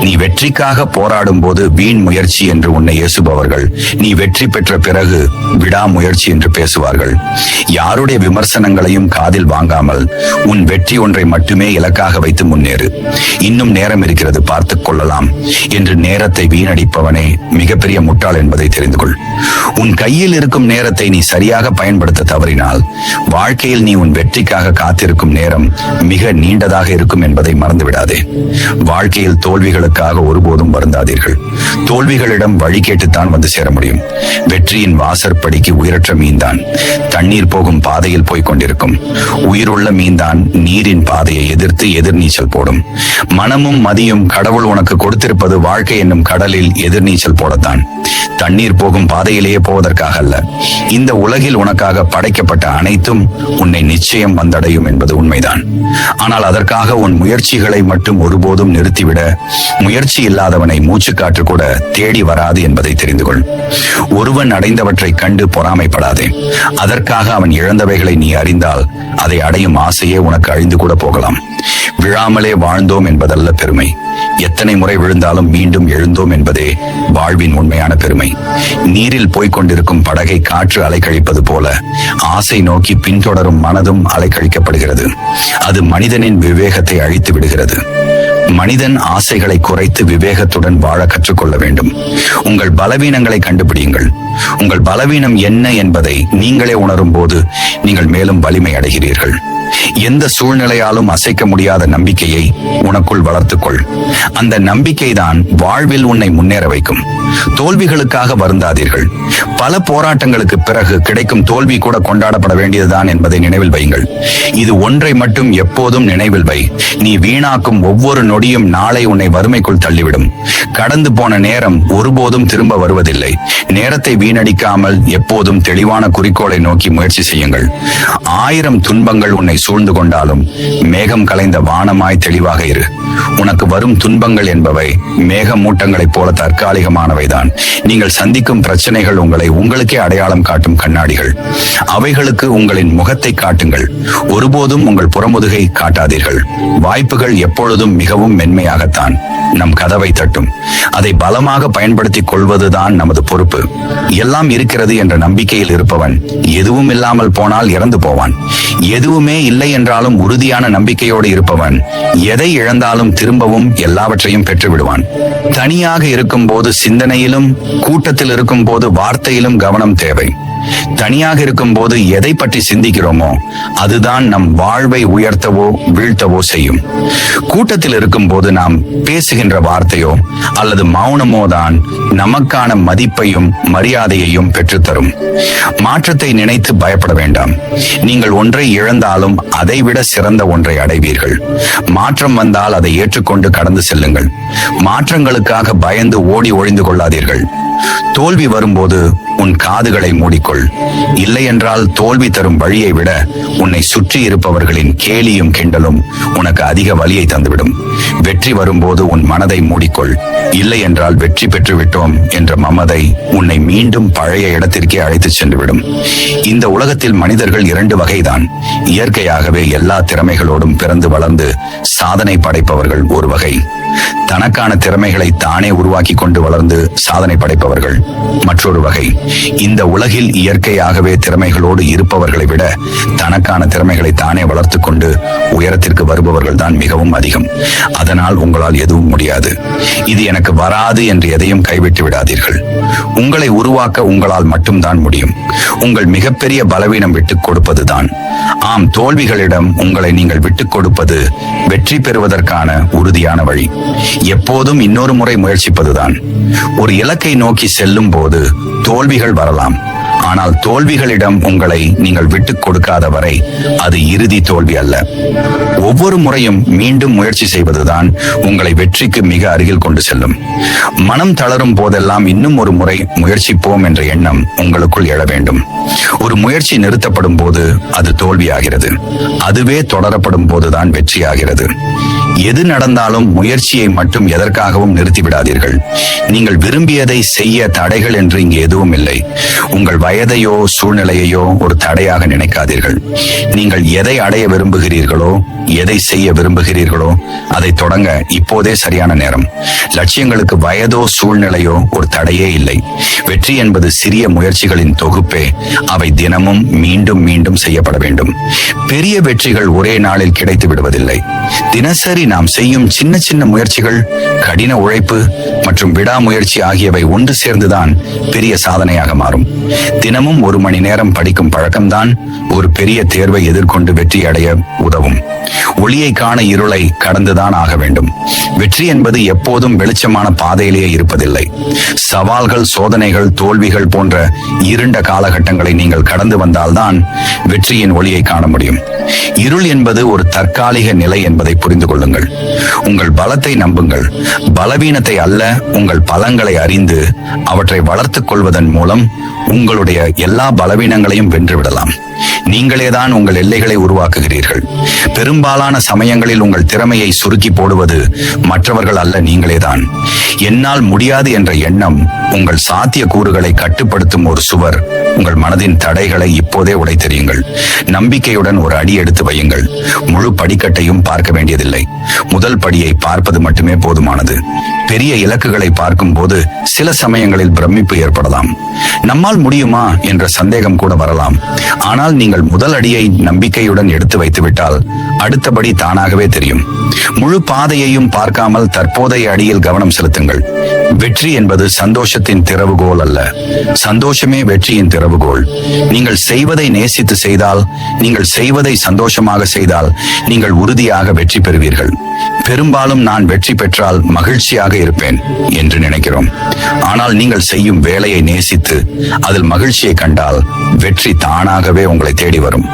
நீ வெற்றிக்காக போராடும் போது வீண் முயற்சி என்று உன்னை ஏசுபவர்கள். நீ வெற்றி பெற்ற பிறகு விடாமுயற்சி என்று பேசுவார்கள். யாருடைய விமர்சனங்களையும் காதில் வாங்காமல் உன் வெற்றி ஒன்றை மட்டுமே இலக்காக வைத்து முன்னேறு. இன்னும் நேரம் இருக்கிறது பார்த்துக் கொள்ளலாம். என்று நேரத்தை வீணடிப்பவனே மிகப்பெரிய முட்டாள் என்பதை தெரிந்து கொள். உன் கையில் இருக்கும் நேரத்தை நீ சரியாக பயன்படுத்த தவறினால் வாழ்க்கையில் நீ உன் வெற்றிக்காக காத்திருக்கும் நேரம் மிக நீண்டதாக இருக்கும் என்பதை மறந்துவிடாதே. வாழ்க்கையில் தோல் தோல்விகளுக்காக ஒருபோதும் வருந்தாதீர்கள். தோல்விகளிடம் வழி கேட்டுத்தான் வந்து சேர முடியும். வெற்றியின் வாசற்படிக்கு உயிரற்ற மீன்தான். தண்ணீர் போகும் பாதையில் போய்க் கொண்டிருக்கும். உயிருள்ள மீன்தான் நீரின் பாதையை எதிர்த்து எதிர்நீச்சல் போடும். மனமும் மதியும் கடவுள் உனக்கு கொடுத்திருப்பது வாழ்க்கை என்னும் கடலில் எதிர்நீச்சல் போடத்தான். தண்ணீர் போகும் பாதையிலேயே போவதற்காக அல்ல. இந்த உலகில் உனக்காக படைக்கப்பட்ட அனைத்தும் உன்னை நிச்சயம் வந்தடையும் என்பது உண்மைதான். ஆனால் அதற்காக உன் முயற்சிகளை மட்டும் ஒருபோதும் நிறுத்திவிட முயற்சி இல்லாதவனை மூச்சு காற்று கூட தேடி வராது என்பதை தெரிந்து கொள். ஒருவன் அடைந்தவற்றை கண்டு பொறாமைப்படாதே. அதற்காக அவன் இழந்தவைகளை நீ அறிந்தால் அதை அடையும் ஆசையே உனக்கு அழிந்து கூட போகலாம். விழாமலே வாழ்ந்தோம் என்பதல்ல பெருமை. எத்தனை முறை விழுந்தாலும் மீண்டும் எழுந்தோம் என்பதே வாழ்வின் உண்மையான பெருமை. நீரில் போய்க் கொண்டிருக்கும் படகை காற்று அலைக்கழிப்பது போல ஆசை நோக்கி பின்தொடரும் மனதும் அலைக்கழிக்கப்படுகிறது. அது மனிதனின் விவேகத்தை அழித்து விடுகிறது. மனிதன் ஆசைகளை குறைத்து விவேகத்துடன் வாழ கற்றுக்கொள்ள வேண்டும். உங்கள் பலவீனங்களை கண்டுபிடியுங்கள். உங்கள் பலவீனம் என்ன என்பதை நீங்களே உணரும் போது நீங்கள் மேலும் வலிமை அடைகிறீர்கள். எந்த சூழ்நிலையாலும் அசைக்க முடியாத நம்பிக்கையை உனக்குள் வளர்த்துக்கொள். அந்த நம்பிக்கைதான் வாழ்வில் உன்னை முன்னேற வைக்கும். தோல்விகளுக்காக வருந்தாதீர்கள். பல போராட்டங்களுக்கு பிறகு கிடைக்கும் தோல்வி கூட கொண்டாடப்பட வேண்டியதுதான் என்பதை நினைவில் வையுங்கள். இது ஒன்றை மட்டும் எப்போதும் நினைவில் வை. நீ வீணாக்கும் ஒவ்வொரு நொடியும் நாளை உன்னை வறுமைக்குள் தள்ளிவிடும். கடந்து போன நேரம் ஒருபோதும் திரும்ப வருவதில்லை. நேரத்தை வீணடிக்காமல் எப்போதும் தெளிவான குறிக்கோளை நோக்கி முயற்சி செய்யுங்கள். ஆயிரம் துன்பங்கள் உன்னை சூழ்ந்து கொண்டாலும் மேகம் கலைந்த வானமாய் தெளிவாக இரு. உனக்கு வரும் துன்பங்கள் என்பவை மேகமூட்டங்களைப் போல தற்காலிகமானவைதான். நீங்கள் சந்திக்கும் பிரச்சனைகள் உங்களை உங்களுக்கே அடையாளம் காட்டும் கண்ணாடிகள். அவைகளுக்கு உங்களின் முகத்தை காட்டுங்கள். ஒருபோதும் உங்கள் புறமுதுகை காட்டாதீர்கள். வாய்ப்புகள் எப்பொழுதும் மிகவும் மென்மையாகத்தான். நம் கதவை தட்டும். அதை பலமாக பயன்படுத்திக் கொள்வதுதான் நமது பொறுப்பு. எல்லாம் இருக்கிறது என்ற நம்பிக்கையில் இருப்பவன் எதுவும் இல்லாமல் போனால் இறந்து போவான். எதுவுமே இல்லை என்றாலும் உறுதியான நம்பிக்கையோடு இருப்பவன் எதை இழந்தாலும் திரும்பவும் எல்லாவற்றையும் பெற்று விடுவான் தனியாக இருக்கும்போது சிந்தனையிலும் கூட்டத்தில் இருக்கும் போது வார்த்தையிலும் கவனம் தேவை. தனியாக இருக்கும் போது எதை பற்றி சிந்திக்கிறோமோ அதுதான் நம் வாழ்வை உயர்த்தவோ வீழ்த்தவோ செய்யும். கூட்டத்தில் இருக்கும் போது நாம் பேசுகின்ற வார்த்தையோ அல்லது மௌனமோ தான் நமக்கான மதிப்பையும் மரியாதையையும் பெற்றுத்தரும். மாற்றத்தை நினைத்து பயப்பட வேண்டாம். நீங்கள் ஒன்றை இழந்தாலும் அதைவிட சிறந்த ஒன்றை அடைவீர்கள். மாற்றம் வந்தால் அதை ஏற்றுக்கொண்டு கடந்து செல்லுங்கள். மாற்றங்களுக்காக பயந்து ஓடி ஒழிந்து கொள்ளாதீர்கள். தோல்வி வரும்போது உன் காதுகளை மூடிக்கொள். இல்லை என்றால் தோல்வி தரும் வழியை விட உன்னை சுற்றி இருப்பவர்களின் கேலியும் கிண்டலும் உனக்கு அதிக வலியை தந்துவிடும். வெற்றி வரும்போது உன் மனதை மூடிக்கொள். இல்லை என்றால் வெற்றி பெற்று விட்டோம் என்ற மமதை உன்னை மீண்டும் பழைய இடத்திற்கே அழைத்துச் சென்றுவிடும். இந்த உலகத்தில் மனிதர்கள் இரண்டு வகைதான். இயற்கையாகவே எல்லா திறமைகளோடும் பிறந்து வளர்ந்து சாதனை படைப்பவர்கள் ஒரு வகை. தனக்கான திறமைகளை தானே உருவாக்கி கொண்டு வளர்ந்து சாதனை படைப்பவர்கள். மற்றொரு வகை இந்த உலகில் இயற்கையாகவே திறமைகளோடு இருப்பவர்களை விட தனக்கான திறமைகளை தானே வளர்த்து கொண்டு உயரத்திற்கு வருபவர்கள் தான் மிகவும் அதிகம். அதனால் உங்களால் எதுவும் முடியாது. இது எனக்கு வராது என்று எதையும் கைவிட்டு விடாதீர்கள். உங்களை உருவாக்க உங்களால் மட்டும்தான் முடியும். உங்கள் மிகப்பெரிய பலவீனம் விட்டுக் கொடுப்பதுதான். ஆம் தோல்விகளிடம் உங்களை நீங்கள் விட்டுக் கொடுப்பது வெற்றி பெறுவதற்கான உறுதியான வழி. எப்போதும் இன்னொரு முறை முயற்சிப்பதுதான். ஒரு இலக்கை நோக்கி செல்லும் போது தோல்விகள் வரலாம். ஆனால் தோல்விகளிடம் உங்களை நீங்கள் விட்டுக் கொடுக்காத வரை அது இறுதி தோல்வி அல்ல. ஒவ்வொரு முறையும் மீண்டும் முயற்சி செய்வதுதான் உங்களை வெற்றிக்கு மிக அருகில் கொண்டு செல்லும். மனம் தளரும் போதெல்லாம் இன்னும் ஒரு முறை முயற்சிப்போம் என்ற எண்ணம் உங்களுக்குள் எழ வேண்டும். ஒரு முயற்சி நிறுத்தப்படும் போது அது தோல்வியாகிறது. அதுவே தொடரப்படும் போதுதான் வெற்றியாகிறது. எது நடந்தாலும் முயற்சியை மட்டும் எதற்காகவும் நிறுத்திவிடாதீர்கள். நீங்கள் விரும்பியதை செய்ய தடைகள் என்று இங்கு எதுவும் இல்லை. உங்கள் வயதையோ சூழ்நிலையையோ ஒரு தடையாக நினைக்காதீர்கள். நீங்கள் எதை அடைய விரும்புகிறீர்களோ எதை செய்ய விரும்புகிறீர்களோ அதை தொடங்க இப்போதே சரியான நேரம். லட்சியங்களுக்கு வயதோ சூழ்நிலையோ ஒரு தடையே இல்லை. வெற்றி என்பது சிறிய முயற்சிகளின் தொகுப்பே. அவை தினமும் மீண்டும் மீண்டும் செய்யப்பட வேண்டும். பெரிய வெற்றிகள் ஒரே நாளில் கிடைத்து விடுவதில்லை. தினசரி நாம் செய்யும் சின்ன சின்ன முயற்சிகள் கடின உழைப்பு மற்றும் விடாமுயற்சி ஆகியவை ஒன்று சேர்ந்துதான் பெரிய சாதனையாக மாறும். தினமும் ஒரு மணி நேரம் படிக்கும் பழக்கம்தான் ஒரு பெரிய தேர்வை எதிர்கொண்டு வெற்றி அடைய உதவும். ஒளியை காண இருளை கடந்துதான் ஆக வேண்டும். வெற்றி என்பது எப்போதும் வெளிச்சமான பாதையிலேயே இருப்பதில்லை. சவால்கள் சோதனைகள் தோல்விகள் போன்ற இருண்ட காலகட்டங்களை நீங்கள் கடந்து வந்தால்தான் வெற்றியின் ஒளியை காண முடியும். இருள் என்பது ஒரு தற்காலிக நிலை என்பதை புரிந்து கொள்ளுங்கள். உங்கள் பலத்தை நம்புங்கள். பலவீனத்தை அல்ல உங்கள் பலங்களை அறிந்து அவற்றை வளர்த்துக் கொள்வதன் மூலம் உங்களுடைய எல்லா பலவீனங்களையும் வென்றுவிடலாம் நீங்களேதான் உங்கள் எல்லைகளை உருவாக்குகிறீர்கள். பெரும்பாலான சமயங்களில் உங்கள் திறமையை சுருக்கி போடுவது மற்றவர்கள் அல்ல நீங்களேதான். என்னால் முடியாது என்ற எண்ணம் உங்கள் சாத்திய கூறுகளை கட்டுப்படுத்தும் ஒரு சுவர் உங்கள் மனதின் தடைகளை இப்போதே உடைத்தெறியுங்கள். நம்பிக்கையுடன் ஒரு அடி எடுத்து வையுங்கள். முழு படிக்கட்டையும் பார்க்க வேண்டியதில்லை. முதல் படியை பார்ப்பது மட்டுமே போதுமானது. பெரிய இலக்குகளை பார்க்கும் போது சில சமயங்களில் பிரமிப்பு ஏற்படலாம். நம்மால் முடியுமா என்ற சந்தேகம் கூட வரலாம். ஆனால் நீங்கள் முதல் அடியை நம்பிக்கையுடன் எடுத்து வைத்துவிட்டால் அடுத்தபடி தானாகவே தெரியும். முழு பாதையையும் பார்க்காமல் தற்போதைய அடியில் கவனம் செலுத்துங்கள். வெற்றி என்பது சந்தோஷத்தின் திறவுகோல் அல்ல. சந்தோஷமே வெற்றியின் திறவுகோல். நீங்கள் செய்வதை நேசித்து செய்தால் நீங்கள் செய்வதை சந்தோஷமாக செய்தால் நீங்கள் உறுதியாக வெற்றி பெறுவீர்கள். பெரும்பாலும் நான் வெற்றி பெற்றால் மகிழ்ச்சியாக இருப்பேன் என்று நினைக்கிறோம். ஆனால் நீங்கள் செய்யும் வேலையை நேசித்து அதில் மகிழ்ச்சியை கண்டால் வெற்றி தானாகவே உங்களை தேடி வரும்.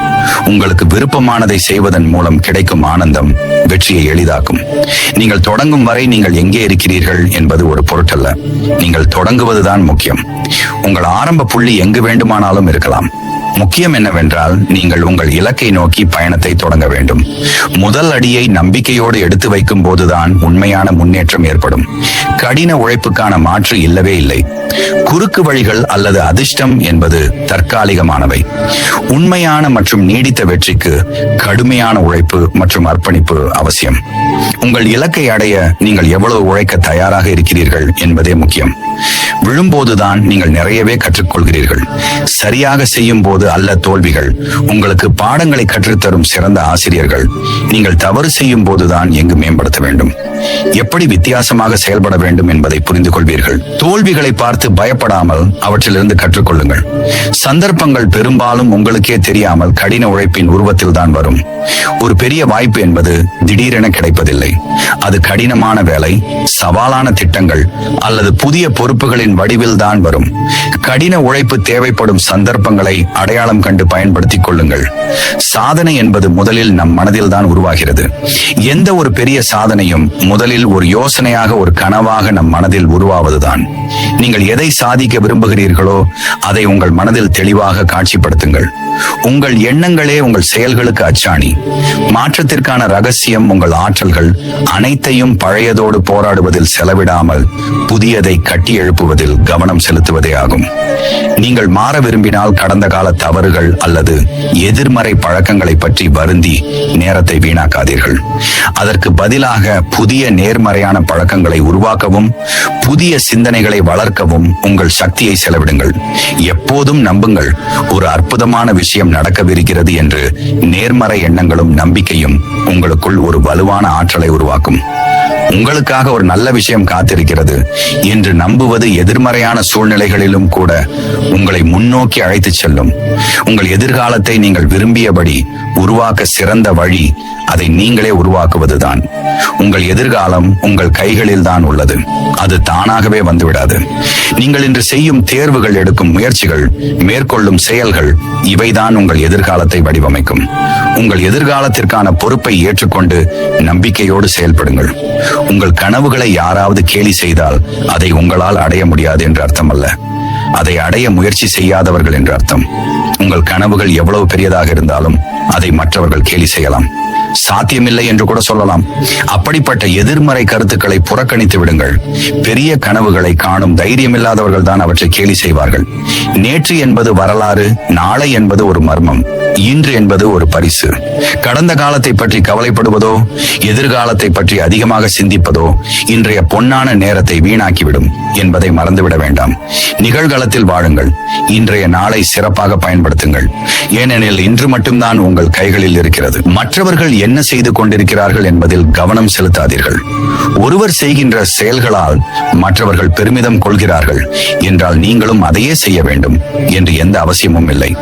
உங்களுக்கு விருப்பமானதை செய்வதன் மூலம் கிடைக்கும் ஆனந்தம் வெற்றியை எளிதாக்கும். நீங்கள் தொடங்கும் வரை நீங்கள் எங்கே இருக்கிறீர்கள் என்பது ஒரு பொருட்டல்ல. நீங்கள் தொடங்குவதுதான் முக்கியம். உங்கள் ஆரம்ப புள்ளி எங்கு வேண்டுமானாலும் இருக்கலாம். முக்கியம் என்னவென்றால் நீங்கள் உங்கள் இலக்கை நோக்கி பயணத்தை தொடங்க வேண்டும். முதல் அடியை நம்பிக்கையோடு எடுத்து வைக்கும் போதுதான் உண்மையான முன்னேற்றம் ஏற்படும். கடின உழைப்புக்கான மாற்று இல்லவே இல்லை. குறுக்கு வழிகள் அல்லது அதிர்ஷ்டம் என்பது தற்காலிகமானவை. உண்மையான மற்றும் நீடித்த வெற்றிக்கு கடுமையான உழைப்பு மற்றும் அர்ப்பணிப்பு அவசியம். உங்கள் இலக்கை அடைய நீங்கள் எவ்வளவு உழைக்க தயாராக இருக்கிறீர்கள் என்பதே முக்கியம். விழும்போதுதான் நீங்கள் நிறையவே கற்றுக்கொள்கிறீர்கள். சரியாக செய்யும் போது அல்ல தோல்விகள். உங்களுக்கு பாடங்களை கற்றுத்தரும் சிறந்த ஆசிரியர்கள். நீங்கள் தவறு செய்யும் போதுதான் எங்கு மேம்படுத்த வேண்டும். எப்படி வித்தியாசமாக செயல்பட வேண்டும் என்பதை புரிந்து கொள்வீர்கள் தோல்விகளை பார்த்து பயப்படாமல் அவற்றிலிருந்து கற்றுக்கொள்ளுங்கள். சந்தர்ப்பங்கள் பெரும்பாலும் உங்களுக்கே தெரியாமல் கடின உழைப்பின் உருவத்தில் தான் வரும். ஒரு பெரிய வாய்ப்பு என்பது திடீரென கிடைப்பதில்லை. அது கடினமான வேலை சவாலான திட்டங்கள் அல்லது புதிய பொறுப்புகளின் வடிவில் தான் வரும். கடின உழைப்பு தேவைப்படும் சந்தர்ப்பங்களை அடையாளம் கண்டு பயன்படுத்திக் கொள்ளுங்கள். சாதனை என்பது முதலில் நம் மனதில் தான் உருவாகிறது. எந்த ஒரு பெரிய சாதனையும் முதலில் ஒரு யோசனையாக ஒரு கனவாக நம் மனதில் உருவாவதுதான். நீங்கள் எதை சாதிக்க விரும்புகிறீர்களோ அதை உங்கள் மனதில் தெளிவாக காட்சிப்படுத்துங்கள். உங்கள் எண்ணங்களே உங்கள் செயல்களுக்கு அச்சாணி. மாற்றத்திற்கான ரகசியம் உங்கள் ஆற்றல்கள் அனை அனைத்தையும் பழையதோடு போராடுவதில் செலவிடாமல் புதியதை கட்டி எழுப்புவதில் கவனம் செலுத்துவதே ஆகும். நீங்கள் மாற விரும்பினால் கடந்த கால தவறுகள் அல்லது எதிர்மறை பழக்கங்களை பற்றி வருந்தி நேரத்தை வீணாக்காதீர்கள். அதற்கு பதிலாக புதிய நேர்மறையான பழக்கங்களை உருவாக்கவும் புதிய சிந்தனைகளை வளர்க்கவும் உங்கள் சக்தியை செலவிடுங்கள். எப்போதும் நம்புங்கள் ஒரு அற்புதமான விஷயம் நடக்கவிருக்கிறது என்று நேர்மறை எண்ணங்களும் நம்பிக்கையும் உங்களுக்குள் ஒரு வலுவான ஆற்றலை உருவாக்கும். உங்களுக்காக ஒரு நல்ல விஷயம் காத்திருக்கிறது என்று நம்புவது எதிர்மறையான சூழ்நிலைகளிலும் கூட உங்களை முன்னோக்கி அழைத்துச் செல்லும். உங்கள் எதிர்காலத்தை நீங்கள் விரும்பியபடி உருவாக்க சிறந்த வழி அதை நீங்களே உருவாக்குவதுதான். உங்கள் எதிர்காலம் உங்கள் கைகளில் தான் உள்ளது. அது தானாகவே வந்துவிடாது. நீங்கள் இன்று செய்யும் தேர்வுகள் எடுக்கும் முயற்சிகள் மேற்கொள்ளும் செயல்கள் இவைதான் உங்கள் எதிர்காலத்தை வடிவமைக்கும். உங்கள் எதிர்காலத்திற்கான பொறுப்பை ஏற்றுக்கொண்டு நம்பிக்கையோடு செயல்படுங்கள். உங்கள் கனவுகளை யாராவது கேலி செய்தால் அதை உங்களால் அடைய முடியாது என்று அர்த்தமல்ல. அதை அடைய முயற்சி செய்யாதவர்கள் என்று அர்த்தம். உங்கள் கனவுகள் எவ்வளவு பெரியதாக இருந்தாலும் அதை மற்றவர்கள் கேலி செய்யலாம். சாத்தியமில்லை என்று கூட சொல்லலாம். அப்படிப்பட்ட எதிர்மறை கருத்துக்களை புறக்கணித்து விடுங்கள். பெரிய கனவுகளை காணும் தைரியமில்லாதவர்கள் தான் அவற்றை கேலி செய்வார்கள். நேற்று என்பது வரலாறு நாளை என்பது ஒரு மர்மம். இன்று என்பது ஒரு பரிசு. கடந்த காலத்தை பற்றி கவலைப்படுவதோ எதிர்காலத்தை பற்றி அதிகமாக சிந்திப்பதோ இன்றைய பொன்னான நேரத்தை வீணாக்கிவிடும் என்பதை மறந்துவிட வேண்டாம். நிகழ்காலத்தில் வாழுங்கள். இன்றைய நாளை சிறப்பாக பயன்படுத்துங்கள். ஏனெனில் இன்று மட்டும்தான் உங்கள் கைகளில் இருக்கிறது. மற்றவர்கள் என்ன செய்து கொண்டிருக்கிறார்கள் என்பதில் கவனம் செலுத்தாதீர்கள். ஒருவர் செய்கின்ற செயல்களால் மற்றவர்கள் பெருமிதம் கொள்கிறார்கள். என்றால் நீங்களும் அதையே செய்ய வேண்டும் என்று எந்த அவசியமும் இல்லை.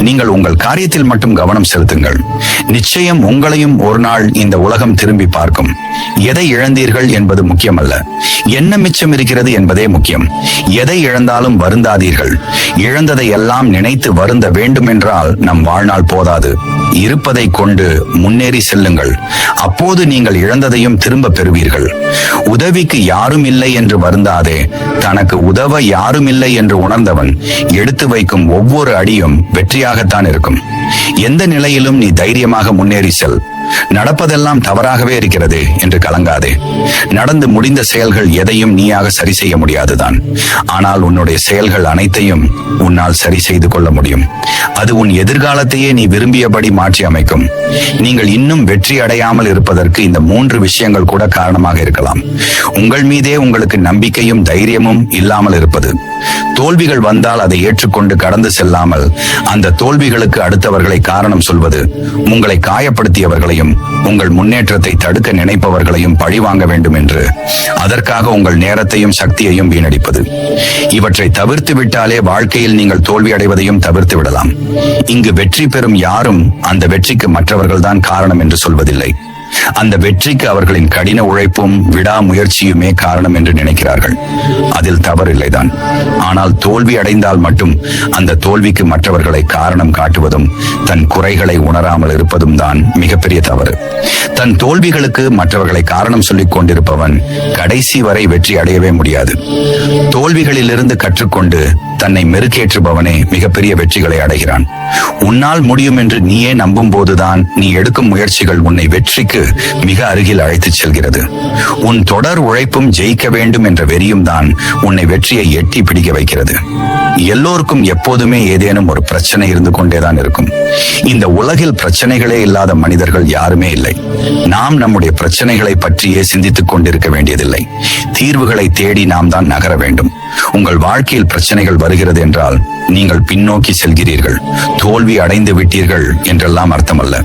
நீங்கள் உங்கள் காரியத்தை விஷயத்தில் மட்டும் கவனம் செலுத்துங்கள். நிச்சயம் உங்களையும் ஒரு நாள் இந்த உலகம் திரும்பி பார்க்கும். எதை இழந்தீர்கள் என்பது முக்கியமல்ல. என்ன மிச்சம் இருக்கிறது என்பதே முக்கியம். எதை இழந்தாலும் வருந்தாதீர்கள். இழந்ததை எல்லாம் நினைத்து வருந்த வேண்டும் என்றால் நம் வாழ்நாள் போதாது. இருப்பதை கொண்டு முன்னேறி செல்லுங்கள். அப்போது நீங்கள் இழந்ததையும் திரும்ப பெறுவீர்கள். உதவிக்கு யாரும் இல்லை என்று வருந்தாதே. தனக்கு உதவ யாரும் இல்லை என்று உணர்ந்தவன் எடுத்து வைக்கும் ஒவ்வொரு அடியும் வெற்றியாகத்தான் இருக்கும். எந்த நிலையிலும் நீ தைரியமாக முன்னேறி செல். நடப்பதெல்லாம் தவறாகவே இருக்கிறது என்று கலங்காதே. நடந்து முடிந்த செயல்கள் எதையும் நீயாக சரி செய்ய முடியாதுதான். ஆனால் உன்னுடைய செயல்கள் அனைத்தையும் உன்னால் சரி செய்து கொள்ள முடியும். அது உன் எதிர்காலத்தையே நீ விரும்பியபடி மாற்றி அமைக்கும். நீங்கள் இன்னும் வெற்றி அடையாமல் இருப்பதற்கு இந்த மூன்று விஷயங்கள் கூட காரணமாக இருக்கலாம். உங்கள் மீதே உங்களுக்கு நம்பிக்கையும் தைரியமும் இல்லாமல் இருப்பது. தோல்விகள் வந்தால் அதை ஏற்றுக்கொண்டு கடந்து செல்லாமல் அந்த தோல்விகளுக்கு அடுத்தவர்களை காரணம் சொல்வது. உங்களை காயப்படுத்தியவர்களையும் உங்கள் முன்னேற்றத்தை தடுக்க நினைப்பவர்களையும் பழி வாங்க வேண்டும் என்று. அதற்காக உங்கள் நேரத்தையும் சக்தியையும் வீணடிப்பது. இவற்றை தவிர்த்து விட்டாலே வாழ்க்கையில் நீங்கள் தோல்வி அடைவதையும் தவிர்த்து விடலாம். இங்கு வெற்றி பெறும் யாரும் அந்த வெற்றிக்கு மற்றவர்கள் தான் காரணம் என்று சொல்வதில்லை. அந்த வெற்றிக்கு அவர்களின் கடின உழைப்பும் விடாமுயற்சியுமே காரணம் என்று நினைக்கிறார்கள். அதில் தவறில்லைதான். ஆனால் தோல்வி அடைந்தால் மட்டும் அந்த தோல்விக்கு மற்றவர்களை காரணம் காட்டுவதும் தன் குறைகளை உணராமல் இருப்பதும் தான் மிகப்பெரிய தவறு. தன் தோல்விகளுக்கு மற்றவர்களை காரணம் சொல்லிக் கொண்டிருப்பவன் கடைசி வரை வெற்றி அடையவே முடியாது. தோல்விகளிலிருந்து கற்றுக்கொண்டு தன்னை மெருக்கேற்றுபவனே மிகப்பெரிய வெற்றிகளை அடைகிறான். உன்னால் முடியும் என்று நீயே நம்பும் போதுதான் நீ எடுக்கும் முயற்சிகள் உன்னை வெற்றிக்கு மிக அருகில் அழைத்துச் செல்கிறது. உன் தொடர் உழைப்பும் ஜெயிக்க வேண்டும் என்ற வெறியும் தான் உன்னை வெற்றியை எட்டி பிடிக்க வைக்கிறது. எல்லோருக்கும் எப்போதுமே ஏதேனும் ஒரு பிரச்சனை இருந்து கொண்டேதான் இருக்கும். இந்த உலகில் பிரச்சனைகளே இல்லாத மனிதர்கள் யாருமே இல்லை. நாம் நம்முடைய பிரச்சனைகளை பற்றியே சிந்தித்துக் கொண்டிருக்க வேண்டியதில்லை. தீர்வுகளை தேடி நாம் தான் நகர வேண்டும். உங்கள் வாழ்க்கையில் பிரச்சனைகள் வருகிறது என்றால் நீங்கள் பின்னோக்கி செல்கிறீர்கள். தோல்வி அடைந்து விட்டீர்கள் என்றெல்லாம் அர்த்தமல்ல.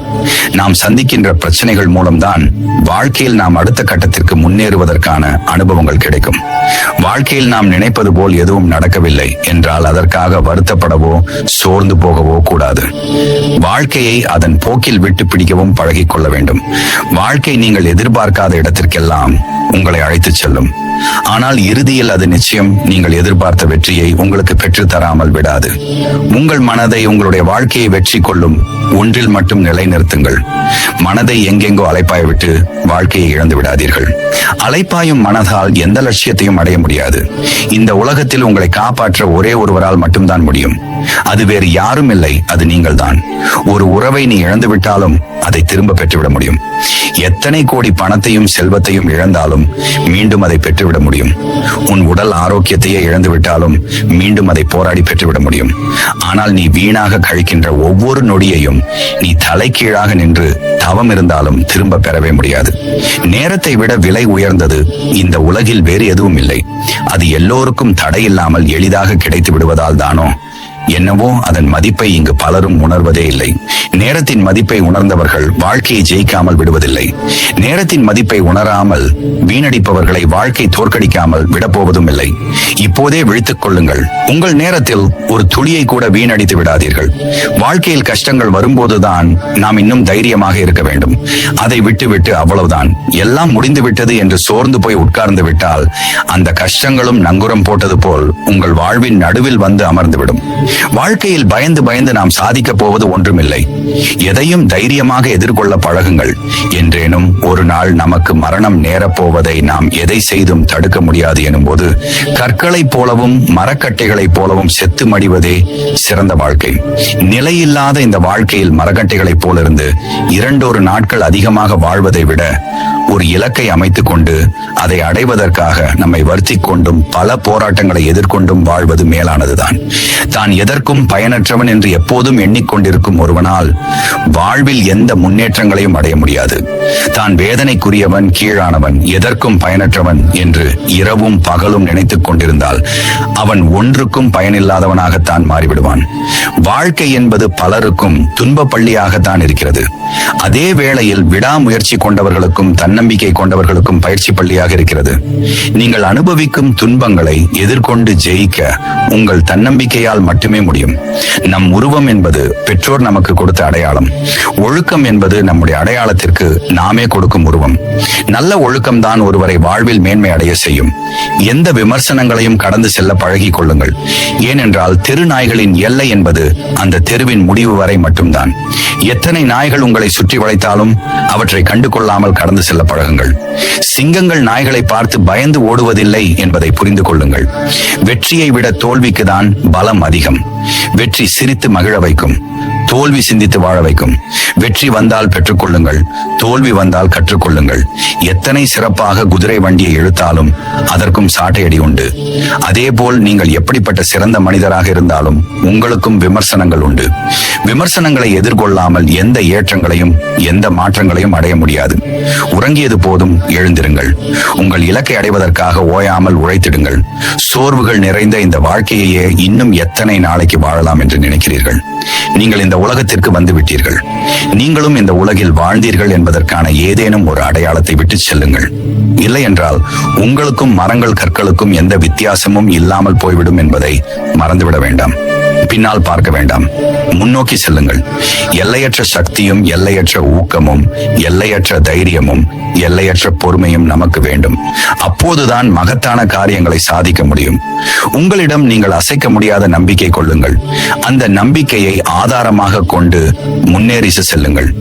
நாம் சந்திக்கின்ற பிரச்சனைகள் மூலம்தான் வாழ்க்கையில் நாம் அடுத்த கட்டத்திற்கு முன்னேறுவதற்கான அனுபவங்கள் கிடைக்கும். வாழ்க்கையில் நாம் நினைப்பது போல் எதுவும் நடக்கவில்லை என்றால் அதற்காக வருத்தப்படவோ சோர்ந்து போகவோ கூடாது. வாழ்க்கையை அதன் போக்கில் விட்டு பிடிக்கவும் பழகிக் கொள்ள வேண்டும். வாழ்க்கை நீங்கள் எதிர்பார்க்காத இடத்திற்கெல்லாம் உங்களை அழைத்துச் செல்லும். ஆனால் இறுதியில் அது நிச்சயம் நீங்கள் எதிர்பார்த்த வெற்றியை உங்களுக்கு பெற்று தராமல் விடாது. உங்கள் மனதை உங்களுடைய வாழ்க்கையை வெற்றி கொள்ளும் ஒன்றில் மட்டும் நிலைநிறுத்துங்கள். மனதை எங்கெங்கோ அலைப்பாய விட்டு வாழ்க்கையை இழந்து விடாதீர்கள். அலைப்பாயும் மனதால் எந்த லட்சியத்தையும் அடைய முடியாது. இந்த உலகத்தில் உங்களை காப்பாற்ற ஒரே ஒருவரால் மட்டும்தான் முடியும். அது வேறு யாரும் இல்லை அது நீங்கள்தான். ஒரு உறவை நீ இழந்து விட்டாலும் அதை திரும்ப பெற்றுவிட முடியும். எத்தனை கோடி பணத்தையும் செல்வத்தையும் இழந்தாலும் மீண்டும் அதை பெற்றுவிட முடியும். உன் உடல் ஆரோக்கியத்தை இழந்து விட்டாலும் மீண்டும் அதை போராடி பெற்றுவிட முடியும். ஆனால் நீ வீணாக கழிக்கின்ற ஒவ்வொரு நொடியையும் நீ தலைகீழாக நின்று தவம் இருந்தாலும் திரும்ப பெறவே முடியாது. நேரத்தை விட விலை உயர்ந்தது இந்த உலகில் வேறு எதுவும் இல்லை. அது எல்லோருக்கும் தடையில்லாமல் எளிதாக கிடைத்து விடுவதால் தானோ? என்னவோ அதன் மதிப்பை இங்கு பலரும் உணர்வதே இல்லை. நேரத்தின் மதிப்பை உணர்ந்தவர்கள் வாழ்க்கையை ஜெயிக்காமல் விடுவதில்லை. நேரத்தின் மதிப்பை உணராமல் வீணடிப்பவர்களை வாழ்க்கை தோற்கடிக்காமல் விடப்போவதும் இல்லை. இப்போதே விழித்துக் கொள்ளுங்கள். உங்கள் நேரத்தில் ஒரு துளியை கூட வீணடித்து விடாதீர்கள். வாழ்க்கையில் கஷ்டங்கள் வரும்போதுதான் நாம் இன்னும் தைரியமாக இருக்க வேண்டும். அதை விட்டுவிட்டு அவ்வளவுதான். எல்லாம் முடிந்து விட்டது என்று சோர்ந்து போய் உட்கார்ந்து விட்டால் அந்த கஷ்டங்களும் நங்குரம் போட்டது போல் உங்கள் வாழ்வின் நடுவில் வந்து அமர்ந்துவிடும். வாழ்க்கையில் பயந்து பயந்து நாம் சாதிக்கப் போவது ஒன்றுமில்லை. எதையும் தைரியமாக எதிர்கொள்ள பழகுங்கள். என்றேனும் ஒரு நாள் நமக்கு மரணம் நேரப்போவதை நாம் எதை செய்தும் தடுக்க முடியாது எனும்போது கற்களைப் போலவும் மரக்கட்டைகளைப் போலவும் செத்து மடிவதே சிறந்த வாழ்க்கை. நிலையில்லாத இந்த வாழ்க்கையில் மரக்கட்டைகளைப் போலிருந்து இரண்டொரு நாட்கள் அதிகமாக வாழ்வதை விட ஒரு இலக்கை அமைத்துக் கொண்டு அதை அடைவதற்காக நம்மை வருத்திக் கொண்டும் பல போராட்டங்களை எதிர்கொண்டும் வாழ்வது மேலானதுதான். தான் எதற்கும் பயனற்றவன் என்று எப்போதும் எண்ணிக்கொண்டிருக்கும் ஒருவனால் வாழ்வில் எந்த முன்னேற்றங்களையும் அடைய முடியாது. தான் வேதனைக்குரியவன் கீழானவன் எதற்கும் பயனற்றவன் என்று இரவும் பகலும் நினைத்துக் கொண்டிருந்தால் அவன் ஒன்றுக்கும் பயனில்லாதவனாகத்தான் மாறிவிடுவான். வாழ்க்கை என்பது பலருக்கும் துன்ப பள்ளியாகத்தான் இருக்கிறது. அதே வேளையில் விடாமுயற்சி கொண்டவர்களுக்கும் தன்னம்பிக்கை கொண்டவர்களுக்கும் பயிற்சி பள்ளியாக இருக்கிறது. நீங்கள் அனுபவிக்கும் துன்பங்களை எதிர்கொண்டு ஜெயிக்க உங்கள் தன்னம்பிக்கையால் மட்டுமே முடியும். நம் உருவம் என்பது பெற்றோர் நமக்கு கொடுத்த அடையாளம். ஒழுக்கம் என்பது நம்முடைய அடையாளத்திற்கு நாமே கொடுக்கும் உருவம். நல்ல ஒழுக்கம் தான் ஒருவரை வாழ்வில் மேன்மை அடைய செய்யும். எந்த விமர்சனங்களையும் கடந்து செல்ல பழகிக் கொள்ளுங்கள். ஏனென்றால் தெரு நாய்களின் எல்லை என்பது அந்த தெருவின் முடிவு வரை மட்டும்தான். எத்தனை நாய்கள் உங்களை சுற்றி வளைத்தாலும் அவற்றை கண்டு கொள்ளாமல் கடந்து செல்ல பழகுங்கள். சிங்கங்கள் நாய்களை பார்த்து பயந்து ஓடுவதில்லை என்பதை புரிந்து கொள்ளுங்கள். வெற்றியை விட தோல்விக்கு தான் பலம் அதிகம். வெற்றி சிரித்து மகிழ வைக்கும். தோல்வி சிந்தித்து வாழ வைக்கும். வெற்றி வந்தால் பெற்றுக்கொள்ளுங்கள். தோல்வி வந்தால் கற்றுக்கொள்ளுங்கள். எத்தனை சிறப்பாக குதிரை வண்டியை இழுத்தாலும் அதற்கும் சாட்டையடி உண்டு. அதேபோல் நீங்கள் எப்படிப்பட்ட சிறந்த மனிதராக இருந்தாலும் உங்களுக்கும் விமர்சனங்கள் உண்டு. விமர்சனங்களை எதிர்கொள்ளாமல் எந்த ஏற்றங்களையும் எந்த மாற்றங்களையும் அடைய முடியாது. உறங்கியது போதும் எழுந்திருங்கள். உங்கள் இலக்கை அடைவதற்காக ஓயாமல் உழைத்திடுங்கள். சோர்வுகள் நிறைந்த இந்த வாழ்க்கையையே இன்னும் எத்தனை நாளைக்கு வாழலாம் என்று நினைக்கிறீர்கள்? நீங்கள் இந்த உலகத்திற்கு வந்து விட்டீர்கள் நீங்களும் இந்த உலகில் வாழ்ந்தீர்கள் என்பதற்கான ஏதேனும் ஒரு அடையாளத்தை விட்டு செல்லுங்கள். இல்லை என்றால் உங்களுக்கும் மரங்கள் கற்களுக்கும் எந்த வித்தியாசமும் இல்லாமல் போய்விடும் என்பதை மறந்துவிட வேண்டாம். பின்னால் பார்க்க வேண்டாம். முன்னோக்கி செல்லுங்கள். எல்லையற்ற சக்தியும் எல்லையற்ற ஊக்கமும் எல்லையற்ற தைரியமும் எல்லையற்ற பொறுமையும் நமக்கு வேண்டும். அப்போதுதான் மகத்தான காரியங்களை சாதிக்க முடியும். உங்களிடம் நீங்கள் அசைக்க முடியாத நம்பிக்கை கொள்ளுங்கள். அந்த நம்பிக்கையை ஆதாரமாக கொண்டு முன்னேறி செல்லுங்கள்.